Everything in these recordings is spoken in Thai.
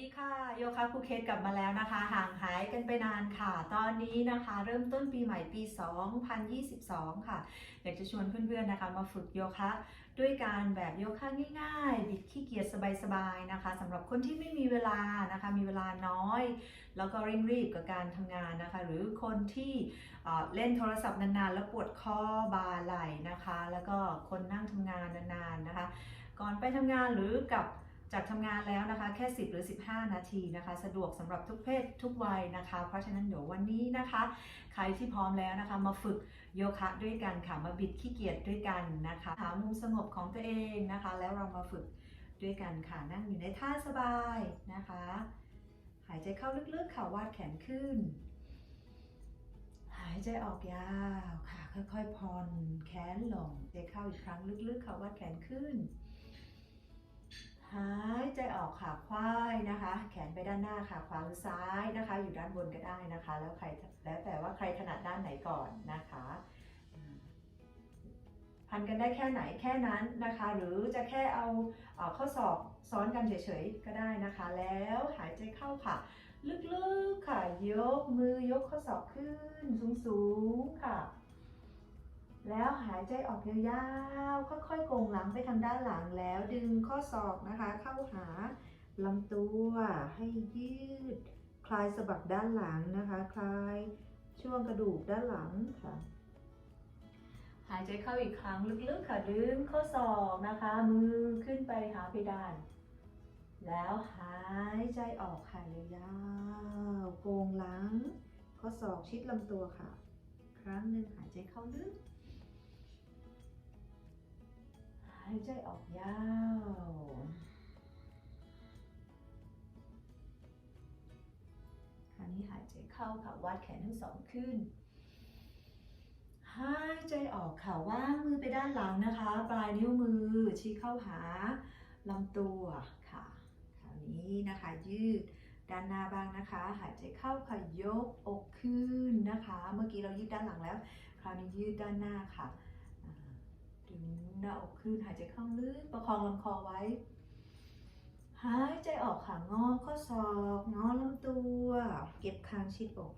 ดีค่ะโยคะครูเคสกลับมาแล้วนะคะ ห่างหายกันไปนานค่ะ ตอนนี้นะคะ เริ่มต้นปีใหม่ปี 2022 ค่ะ อยากจะชวนเพื่อนๆนะคะ มาฝึกโยคะ ด้วยการแบบโยคะง่ายๆ บิดขี้เกียจสบายๆนะคะสำหรับคนที่ไม่มีเวลานะคะ มีเวลาน้อย แล้วก็เร่งรีบกับการทำงานนะคะ หรือคนที่เล่นโทรศัพท์นานๆ แล้วปวดคอบ่าไหล่นะคะ แล้วก็คนนั่งทำงานนานๆนะคะ ก่อนไปทำงานหรือกับ จากทำงานแล้วนะคะแค่ 10 หรือ 15 นาทีนะคะ สะดวกสำหรับทุกเพศทุกวัยนะคะ เพราะฉะนั้นเดี๋ยววันนี้นะคะ ใครที่พร้อมแล้วนะคะ มาฝึกโยคะด้วยกันค่ะมาบิดขี้เกียจด้วยกันนะคะ หามุมสงบของตัวเองนะคะ แล้วเรามาฝึกด้วยกันค่ะนั่งอยู่ในท่าสบายนะคะ หายใจเข้าลึกๆค่ะวาดแขนขึ้น หายใจออกยาวค่ะค่อยๆผ่อนแขนลงใจเข้าอีกครั้งลึกๆค่ะวาดแขนขึ้น หายใจออกขาขวายนะคะ แขนไปด้านหน้าขาขวาหรือซ้ายนะคะ อยู่ด้านบนก็ได้นะคะ แล้วใครแล้วแต่ว่าใครถนัดด้านไหนก่อนนะคะพันกันได้แค่ไหนแค่นั้นนะคะ หรือจะแค่เอาเอ่อข้อศอกซ้อนกันเฉยๆก็ได้นะคะ แล้วหายใจเข้าค่ะ ลึกๆค่ะยกมือยกข้อศอกขึ้นสูงๆค่ะ แล้วหายใจออกยาวๆ ค่อยๆโกงหลังไปทางด้านหลังแล้วดึงข้อศอกนะคะ เข้าหาลำตัวให้ยืด คลายสะบักด้านหลังนะคะ คลายช่วงกระดูกด้านหลังค่ะ หายใจเข้าอีกครั้งลึกๆค่ะดึงข้อศอกนะคะ มือขึ้นไปหาเพดาน แล้วหายใจออกค่ะยาวๆโกงหลัง ข้อศอกชิดลำตัวค่ะ ครั้งหนึ่งหายใจเข้าลึก หายใจออกยาว คราวนี้หายใจเข้าค่ะวาดแขนทั้งสองขึ้น หายใจออกค่ะว่างมือไปด้านหลังนะคะ ปลายนิ้วมือชี้เข้าหาลำตัวค่ะ คราวนี้นะคะยืดด้านหน้าบ้างนะคะ หายใจเข้าค่ะยกอกขึ้นนะคะ เมื่อกี้เรายืดด้านหลังแล้ว คราวนี้ยืดด้านหน้าค่ะ ดึงหน้าอกขึ้นหายใจเข้าลึกประคองลำคอไว้ หายใจออกค่ะงอข้อศอกงอลำตัว เก็บคางชิดอก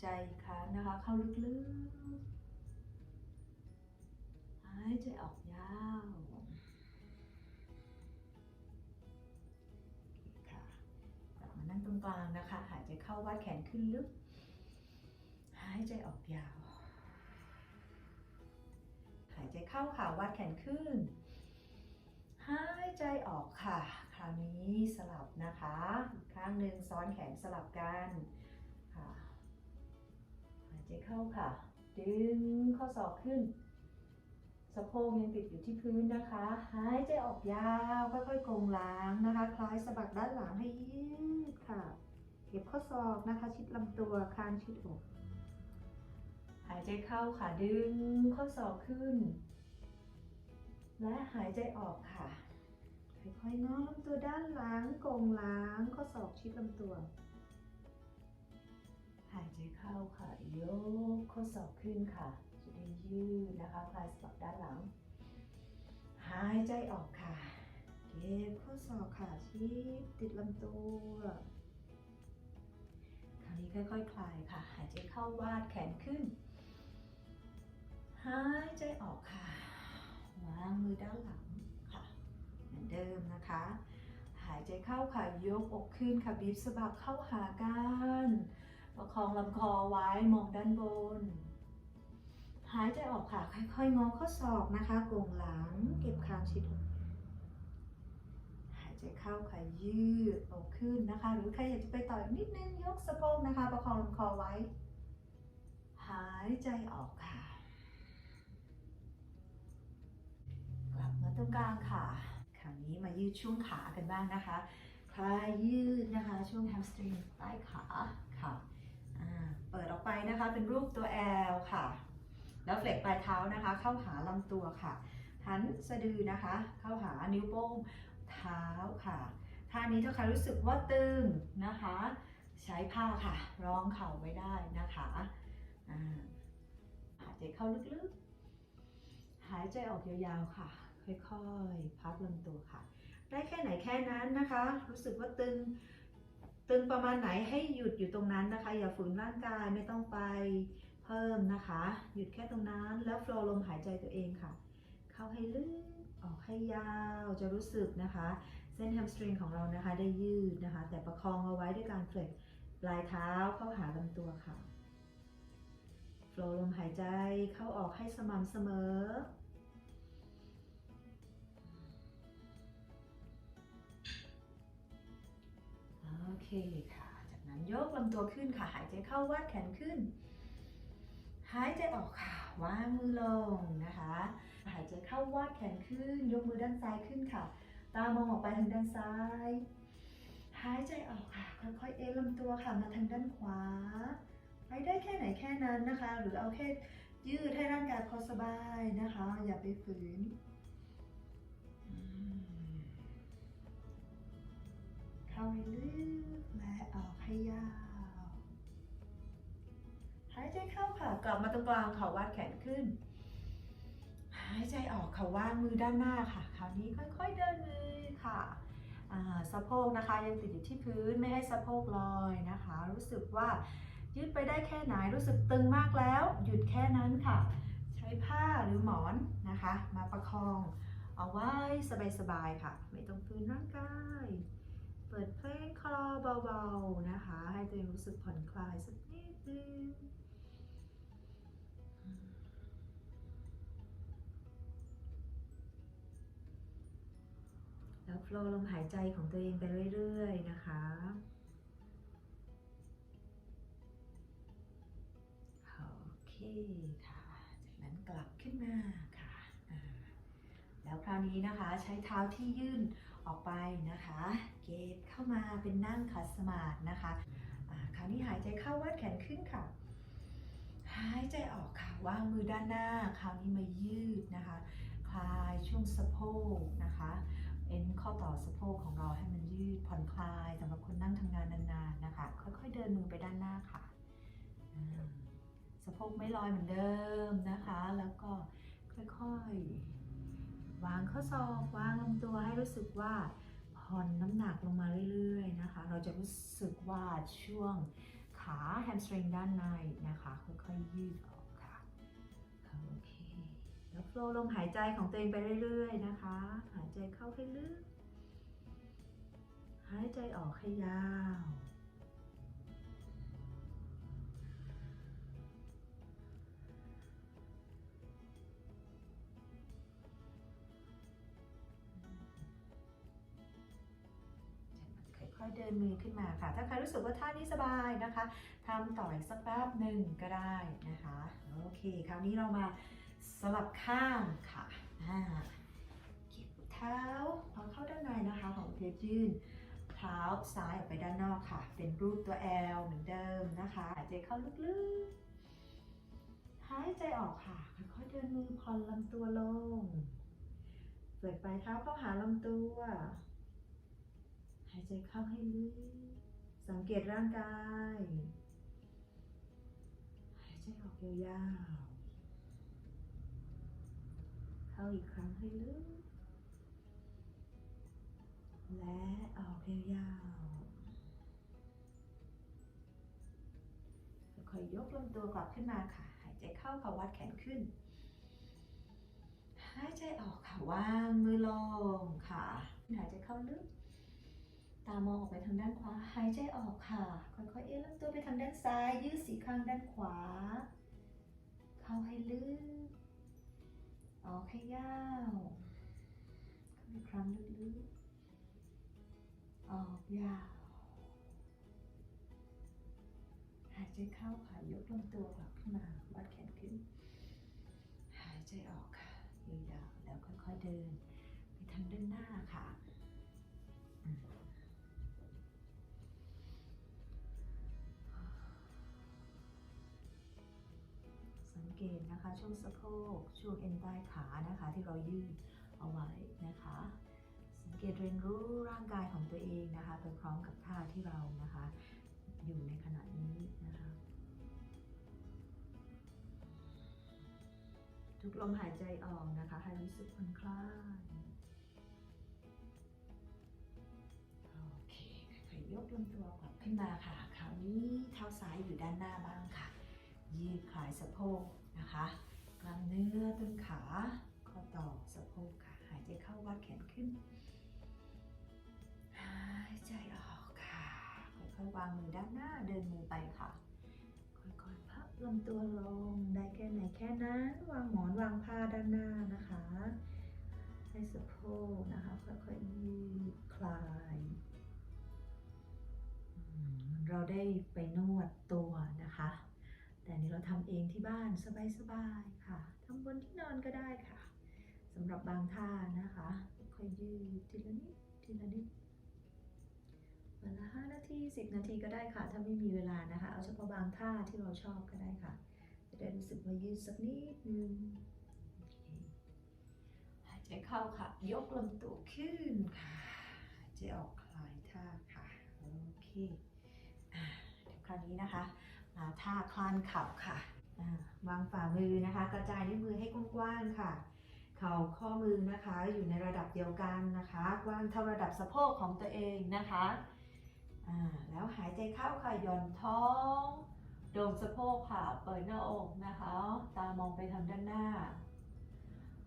ใจครั้งนะคะ เข้าลึกๆหายใจออกยาวค่ะกลับมานั่งตรงกลางนะคะ หายใจเข้าวาดแขนขึ้นลึก หายใจออกยาว เข้าค่ะวาดแขนขึ้น หายใจออกค่ะ คราวนี้สลับนะคะข้างหนึ่งซ้อนแขนสลับกันค่ะหายใจเข้าค่ะ ดึงข้อศอกขึ้นสะโพกยังติดอยู่ที่พื้นนะคะ หายใจออกยาวค่อยๆโกงหลังนะคะ คล้ายสะบักด้านหลังให้ยืดค่ะ เก็บข้อศอกนะคะ ชิดลำตัวคางชิดอก หายใจเข้าค่ะดึงข้อศอกขึ้น และหายใจออกค่ะ ค่อยๆงอลำตัวด้านหลังกงหลังข้อศอกชิดลำตัว หายใจเข้าค่ะยกข้อศอกขึ้นค่ะ จะได้ยืดนะคะคลายสะบักด้านหลัง หายใจออกค่ะ เก็บข้อศอกค่ะชิดติดลำตัว คราวนี้ค่อยๆคลายค่ะ หายใจเข้าวาดแขนขึ้น หายใจออกค่ะ วางมือด้านหลังค่ะ เหมือนเดิมนะคะ หายใจเข้าค่ะ ยกอกขึ้นค่ะ บีบสะบักเข้าหากัน ประคองลำคอไว้ มองด้านบน หายใจออกค่ะ ค่อยๆ งอข้อศอกนะคะโกงหลัง เก็บคางชิดอกหายใจเข้าค่ะยืดอกขึ้นนะคะ หรือใครอยากจะไปต่ออีกนิดนึงยกสะโพกนะคะ ประคองลำคอไว้ หายใจออกค่ะ กลับมาตรงกลางค่ะ คราวนี้มายืดช่วงขากันบ้างนะคะคลายยืดนะคะช่วงแฮมสตริงใต้ขาค่ะเปิดออกไปนะคะเป็นรูปตัว L ค่ะ แล้วเฟล็กปลายเท้านะคะ เข้าหาลำตัวค่ะ หันสะดือนะคะ เข้าหานิ้วโป้งเท้าค่ะท่านี้ถ้าใครรู้สึกว่าตึงนะคะ ใช้ผ้าค่ะ รองเข่าไว้ได้นะคะหายใจเข้าลึกๆ หายใจออกยาวๆค่ะ ค่อยๆ พับลำตัวค่ะ ได้แค่ไหนแค่นั้นนะคะ รู้สึกว่าตึง ตึงประมาณไหนให้หยุดอยู่ตรงนั้นนะคะ อย่าฝืนร่างกายไม่ต้องไปเพิ่มนะคะ หยุดแค่ตรงนั้น แล้วโฟล์ลมหายใจตัวเองค่ะ เข้าให้ลึก ออกให้ยาว จะรู้สึกนะคะ เส้นแฮมสตริงของเรานะคะได้ยืดนะคะ แต่ประคองเอาไว้ด้วยการเฟลกปลายเท้าเข้าหาลำตัวค่ะโฟล์ลมหายใจเข้าออกให้สม่ำเสมอ โอเคค่ะ จากนั้นยกลำตัวขึ้นค่ะ หายใจเข้าวาดแขนขึ้น หายใจออกค่ะ วางมือลงนะคะ หายใจเข้าวาดแขนขึ้น ยกมือด้านซ้ายขึ้นค่ะ ตามองออกไปทางด้านซ้าย หายใจออกค่ะ ค่อยๆเอ็นลำตัวค่ะมาทางด้านขวา ไปได้แค่ไหนแค่นั้นนะคะ หรือเอาแค่ยืดให้ร่างกายพอสบายนะคะ อย่าไปฝืน เข้าให้ลึกและออกให้ยาว หายใจเข้าค่ะ กลับมาตรงกลางค่ะวาดแขนขึ้น หายใจออกค่ะวางมือด้านหน้าค่ะ คราวนี้ค่อย ๆเดินมือค่ะสะโพกนะคะยังติดอยู่ที่พื้นไม่ให้สะโพกลอยนะคะ รู้สึกว่ายืดไปได้แค่ไหนรู้สึกตึงมากแล้ว หยุดแค่นั้นค่ะ ใช้ผ้าหรือหมอนนะคะ มาประคองเอาไว้สบายๆค่ะ ไม่ต้องฝืนร่างกาย ปิดเพลงคลอเบาๆนะคะ ให้ตัวเองรู้สึกผ่อนคลายสักนิดนึงแล้วโฟล์ลมหายใจของตัวเองไปเรื่อยๆนะคะโอเคค่ะ จากนั้นกลับขึ้นมาค่ะ แล้วคราวนี้นะคะใช้เท้าที่ยื่นออกไปนะคะ เกตเข้ามาเป็นนั่งคัดสมาธินะคะคราวนี้หายใจเข้าวาดแขนขึ้นค่ะ หายใจออกค่ะวางมือด้านหน้า คราวนี้มายืดนะคะ คลายช่วงสะโพกนะคะเอ็นข้อต่อสะโพกของเราให้มันยืดผ่อนคลายสำหรับคนนั่งทำงานนานๆนะคะ ค่อยๆเดินมือไปด้านหน้าค่ะสะโพกไม่ลอยเหมือนเดิมนะคะ แล้วก็ค่อยๆ วางข้อศอกวางลำตัวให้รู้สึกว่า ผ่อนน้ำหนักลงมาเรื่อยๆนะคะ เราจะรู้สึกว่าช่วงขาแฮมสตริงด้านในนะคะค่อยๆยืดออกค่ะโอเคแล้วโฟล์ลมหายใจของตัวเองไปเรื่อยๆนะคะ หายใจเข้าให้ลึก หายใจออกให้ยาว นมือขึ้นมาค่ะ ถ้าใครรู้สึกว่าท่านี้สบายนะคะทำต่ออีกสักแป๊บหนึ่งก็ได้นะคะ โอเค คราวนี้เรามาสลับข้างค่ะเก็บเท้าเอาเข้าด้านในนะคะของเพจยืนเท้าซ้ายออกไปด้านนอกค่ะ เป็นรูปตัว L เหมือนเดิมนะคะหายใจเข้าลึกๆ หายใจออกค่ะ ค่อยๆเดินมือผ่อนลำตัวลงเปิดปลายเท้าเข้าหาลำตัวายใจเข้าให้ลึก สังเกตร่างกาย หายใจออกยาวๆ เข้าอีกครั้งให้ลึก และออกยาวๆ ค่อยๆยกลำตัวกลับขึ้นมาค่ะ หายใจเข้าค่ะวัดแขนขึ้น หายใจออกค่ะวางมือลงค่ะ หายใจเข้าลึก ตามองออกไปทางด้านขวา หายใจออกค่ะ ค่อยๆ เอ็นลำตัวไปทางด้านซ้าย ยืดสีข้างด้านขวา เข้าให้ลึก ออกให้ยาวเข้าอีกครั้งลึกๆ ออกยาว หายใจเข้าค่ะ ยกลำตัวกลับขึ้นมา วัดแขนขึ้น หายใจออกค่ะ ยาวๆ แล้วค่อยๆ เดิน ไปทางด้านหน้าค่ะ ช่วงสะโพก ช่วงเอ็นใต้ขานะคะ ที่เรายืดเอาไว้นะคะ สังเกตเรียนรู้ร่างกายของตัวเองนะคะ ไปพร้อมกับท่าที่เรานะคะ อยู่ในขณะนี้นะคะ ทุกลมหายใจออกนะคะให้รู้สึกผ่อนคลายๆยกลำตัวกลับขึ้นมาค่ะ คราวนี้เท้าซ้ายอยู่ด้านหน้าบ้างค่ะยืดคลายสะโพกนะคะ ล้ามเนื้อต้นขาข้อต่อสะโพกค่ะ หายใจเข้าวัดแขนขึ้น หายใจออกค่ะ ค่อยๆวางมือด้านหน้าเดินมือไปค่ะ ค่อยๆพับลำตัวลงได้แค่ไหนแค่นั้น วางหมอนวางผ้าด้านหน้านะคะให้สะโพกนะคะ ค่อยๆยืดคลายเราได้ไปนวดตัวนะคะ แต่นนี้เราทำเองที่บ้านสบายๆค่ะทำบนที่นอนก็ได้ค่ะสำหรับบางท่านะคะค่อยยืดทีละนิดทีละนิดวันละห้านาทีสิบนาทีก็ได้ค่ะ ถ้าไม่มีเวลานะคะ เอาเฉพาะบางท่าที่เราชอบก็ได้ค่ะ จะได้รู้สึกว่ายืดสักนิดนึงหายใจเข้าค่ะ ยกลำตัวขึ้นค่ะหายใจออกคลายท่าค่ะ โอเคอ่าเดี๋ยวคราวนี้นะคะ ท่าคลานเข่าค่ะวางฝ่ามือนะคะ กระจายนิ้วมือให้กว้างๆค่ะ เข่าข้อมือนะคะอยู่ในระดับเดียวกันนะคะกว้างเท่าระดับสะโพกของตัวเองนะคะแล้วหายใจเข้าค่ะย่อนท้องโด่งสะโพกค่ะเปิดหน้าอกนะคะ ตามองไปทางด้านหน้า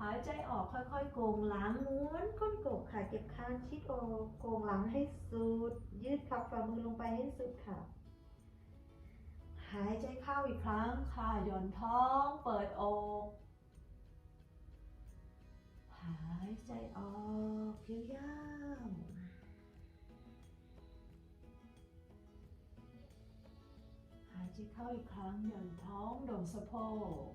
หายใจออกค่อยๆ โกงหลังม้วนก้นกบค่ะเก็บคางชิดอกโกงหลังให้สุด ยืดขับฝ่ามือลงไปให้สุดค่ะ หายใจเข้าอีกครั้งค่ะหย่อนท้องเปิดอกหายใจออกยาวๆหายใจเข้าอีกครั้งหย่อนท้องโด่งสะโพก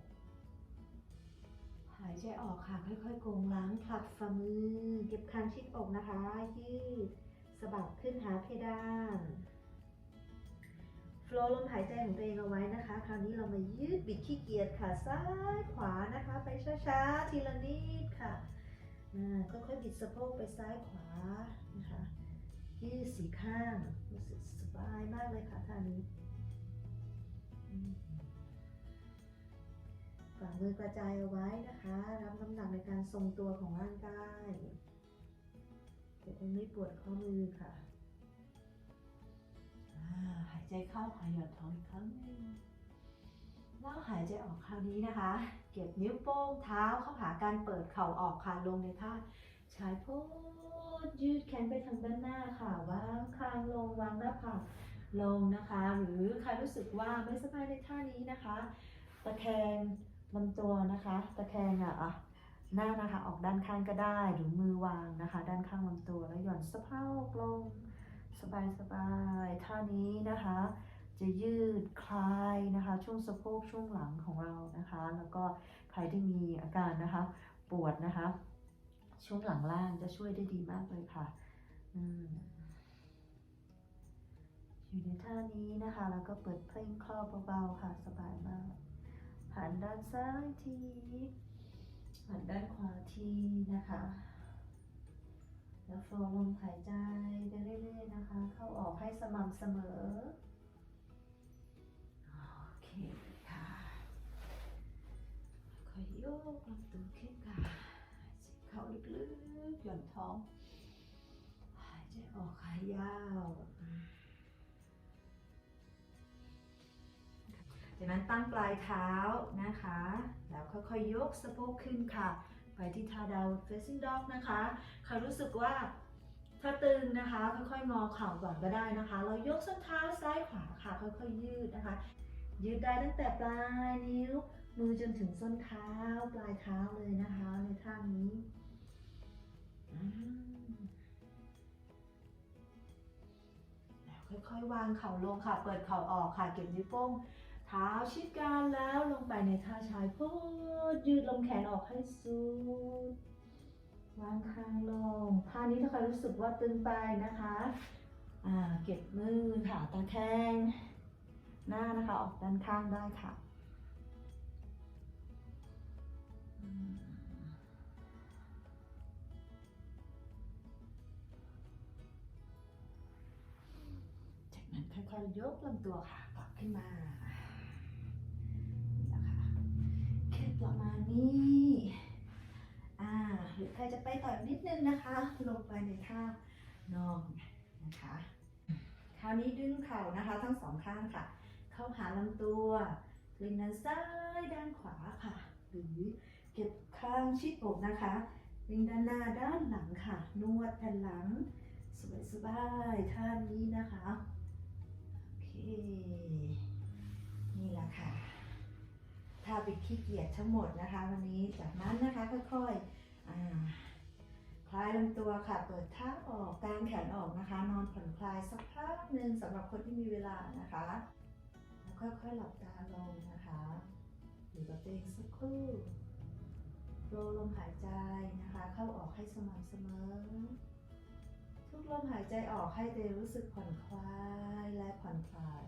หายใจออกค่ะค่อยๆโกงหลังผลักฝ่ามือเก็บคางชิดอกนะคะยืดสะบักขึ้นหาเพดาน ลลมหายใจของตัวเองเอาไว้นะคะ คราวนี้เรามายืดบิดขี้เกียจค่ะซ้ายขวานะคะ ไปช้าๆทีละนิดค่ะอ่าค่อยบิดสะโพกไปซ้ายขวานะคะยืดสีข้างรู้สึกสบายมากเลยค่ะท่านี้ฝ่ามือกระจายเอาไว้นะคะ รับน้ำหนักในการทรงตัวของร่างกายจะได้ไม่ปวดข้อมือค่ะ เข้าขอหย่อนท้องอีกครั้งหนึ่งแล้วหายใจออกคราวนี้นะคะ เก็บนิ้วโป้งเท้าเข้าหาการเปิดเข่าออกค่ะลงในท่าชายโพสยืดแขนไปทางด้านหน้าค่ะวางคางลงวางหน้าผากลงนะคะ หรือใครรู้สึกว่าไม่สบายในท่านี้นะคะ ตะแคงลำตัวนะคะ ตะแคงอะหน้านะคะออกด้านข้างก็ได้หรือมือวางนะคะ ด้านข้างลำตัวแล้วหย่อนสะโพกลง สบายสบายๆท่านี้นะคะ จะยืดคลายนะคะ ช่วงสะโพกช่วงหลังของเรานะคะ แล้วก็ใครที่มีอาการนะคะ ปวดนะคะ ช่วงหลังล่างจะช่วยได้ดีมากเลยค่ะอืมอยู่ในท่านี้นะคะ แล้วก็เปิดเพลงคลอเบาๆค่ะ สบายมากหันด้านซ้ายทีหันด้านขวาทีนะคะ แล้วโฟลว์ลมหายใจไปเรื่อยๆนะคะ เข้าออกให้สม่ำเสมอ โอเคค่ะค่อยโยกลำตัวขึ้นค่ะหายใจเข้าลึกๆหย่อนท้องหายใจออกขายาวจากนั้นตั้งปลายเท้านะคะ แล้วค่อยๆยกสะโพกขึ้นค่ะ ไปที่ท่าดาว facing dog นะคะใครรู้สึกว่าถ้าตึงนะคะ ค่อยๆงอเข่าก่อนก็ได้นะคะ เรายกส้นเท้าซ้ายขวาค่ะ ค่อยๆยืดนะคะ ยืดได้ตั้งแต่ปลายนิ้วมือจนถึงส้นเท้าปลายเท้าเลยนะคะ ในท่านี้ค่อยๆ วางเข่าลงค่ะ เปิดเข่าออกค่ะ เก็บนิ้วโป้ง เท้าชิดกันแล้วลงไปในท่าชายโพสยืดลมแขนออกให้สุดวางคางลงท่านี้ถ้าใครรู้สึกว่าตึงไปนะคะอ่าเก็บมือค่ะตะแคงหน้านะคะ ออกด้านข้างได้ค่ะ จากนั้นค่อยๆยกลำตัวค่ะกลับขึ้นมา ประมาณนี้ อ่า หรือใครจะไปต่ออีกนิดนึงนะคะ ลงไปในท่านอนนะคะค่ะราวนี้ดึงเข่านะคะ ทั้งสองข้างค่ะ เข้าหาลำตัวกลิ้งด้านซ้ายด้านขวาค่ะ หรือเก็บข้างชิดอกนะคะกลิ้งด้านหน้าด้านหลังค่ะ นวดแผ่นหลัง สบายๆท่านี้นะคะ โอเค นี่แหละค่ะ ถ้าเป็นขี้เกียจทั้งหมดนะคะ วันนี้จากนั้นนะคะค่อยๆคลายลำตัวค่ะ เปิดท้าออกกางแขนออกนะคะ นอนผ่อนคลายสักพักหนึ่งสำหรับคนที่มีเวลานะคะ แล้วค่อยๆหลับตาลงนะคะอยู่กับตัวเองสักครู่โรลมหายใจนะคะ เข้าออกให้สม่ำเสมอ ทุกลมหายใจออกให้เองรู้สึกผ่อนคลายและผ่อนคลาย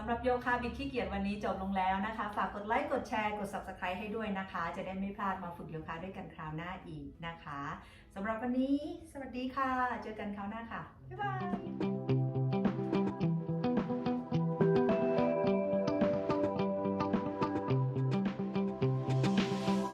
สำหรับโยคะบิดขี้เกียจวันนี้จบลงแล้วนะคะ ฝากกดไลค์กดแชร์กด subscribe ให้ด้วยนะคะ จะได้ไม่พลาดมาฝึกโยคะด้วยกันคราวหน้าอีกนะคะสำหรับวันนี้ สวัสดีค่ะ เจอกันคราวหน้าค่ะ บ๊ายบาย